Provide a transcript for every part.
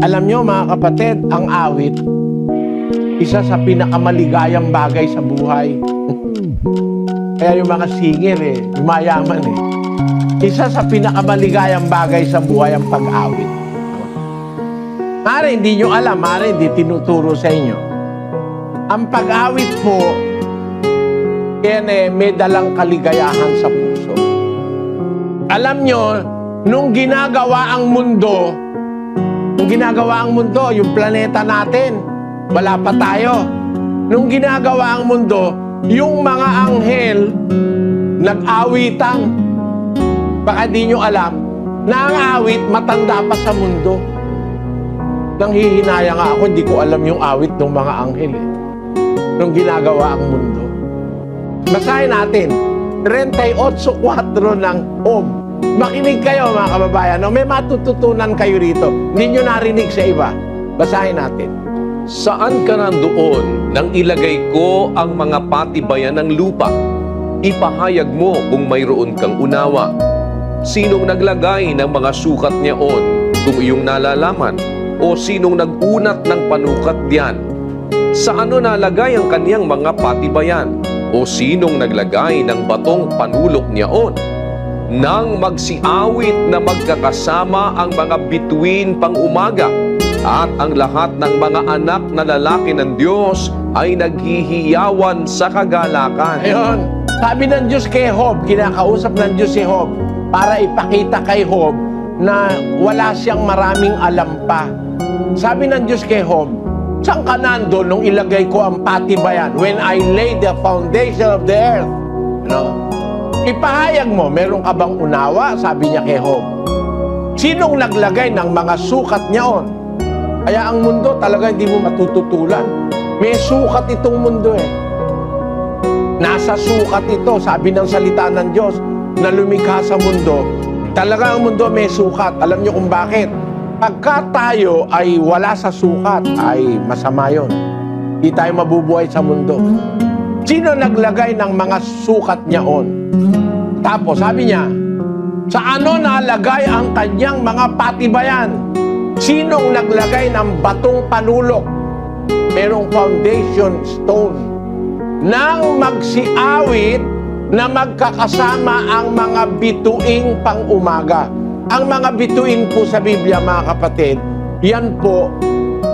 Alam nyo mga kapatid, ang awit, isa sa pinakamaligayang bagay sa buhay. Kaya yung mga singer eh, yumayaman eh. Isa sa pinakamaligayang bagay sa buhay ang pag-awit. Mare, hindi nyo alam, mare, hindi tinuturo sa inyo. Ang pag-awit po, yan eh, may dalang kaligayahan sa puso. Alam nyo, nung ginagawa ang mundo, nung ginagawa ang mundo, yung planeta natin, wala pa tayo. Nung ginagawa ang mundo, yung mga anghel, nag-awitang. Baka di nyo alam, na ang awit matanda pa sa mundo. Nang hihinaya nga ako, hindi ko alam yung awit ng mga anghel eh. Nung ginagawa ang mundo. Basahin natin, 38.4 ng Om. Makinig kayo mga kababayan. No? May matututunan kayo rito. Hindi nyo narinig sa iba. Basahin natin. Saan ka nandoon nang ilagay ko ang mga patibayan ng lupa? Ipahayag mo kung mayroon kang unawa. Sinong naglagay ng mga sukat niyaon kung iyong nalalaman? O sinong nagunat ng panukat diyan? Sa ano nalagay ang kaniyang mga patibayan? O sinong naglagay ng batong panulok niyaon? Nang magsiawit na magkakasama ang mga bituin pang umaga at ang lahat ng mga anak na lalaki ng Diyos ay naghihiyawan sa kagalakan. Ayun. Sabi ng Diyos kay Job, kinakausap ng Diyos si Job para ipakita kay Job na wala siyang maraming alam pa. Sabi ng Diyos kay Job, saan ka nando nung ilagay ko ang patibayan when I laid the foundation of the earth? Ano? Ipahayag mo, meron ka bang unawa? Sabi niya kay Job. Sinong naglagay ng mga sukat niyaon? Kaya ang mundo talaga hindi mo matututulan. May sukat itong mundo eh. Nasa sukat ito, sabi ng salita ng Diyos, na lumikha sa mundo. Talaga ang mundo may sukat. Alam niyo kung bakit? Pagka tayo ay wala sa sukat, ay masama yon. Hindi tayo mabubuhay sa mundo. Sino naglagay ng mga sukat niyaon? Tapos sabi niya, sa ano nalagay ang kanyang mga patibayan? Sinong naglagay ng batong panulok? Merong foundation stone nang magsiawit na magkakasama ang mga bituing pang-umaga. Ang mga bituin po sa Biblia, mga kapatid, yan po,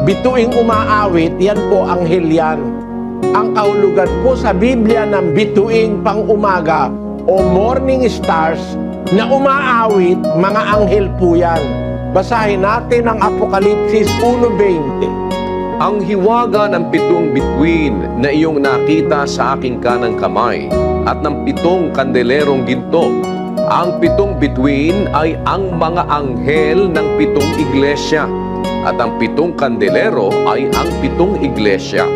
bituing umaawit, yan po anghel yan. Ang kahulugan po sa Biblia ng bituing pang-umaga o morning stars na umaawit, mga anghel po yan. Basahin natin ang Apokalipsis 1.20. Ang hiwaga ng pitong bituin na iyong nakita sa aking kanang kamay at ng pitong kandelerong ginto. Ang pitong bituin ay ang mga anghel ng pitong iglesia at ang pitong kandelero ay ang pitong iglesia.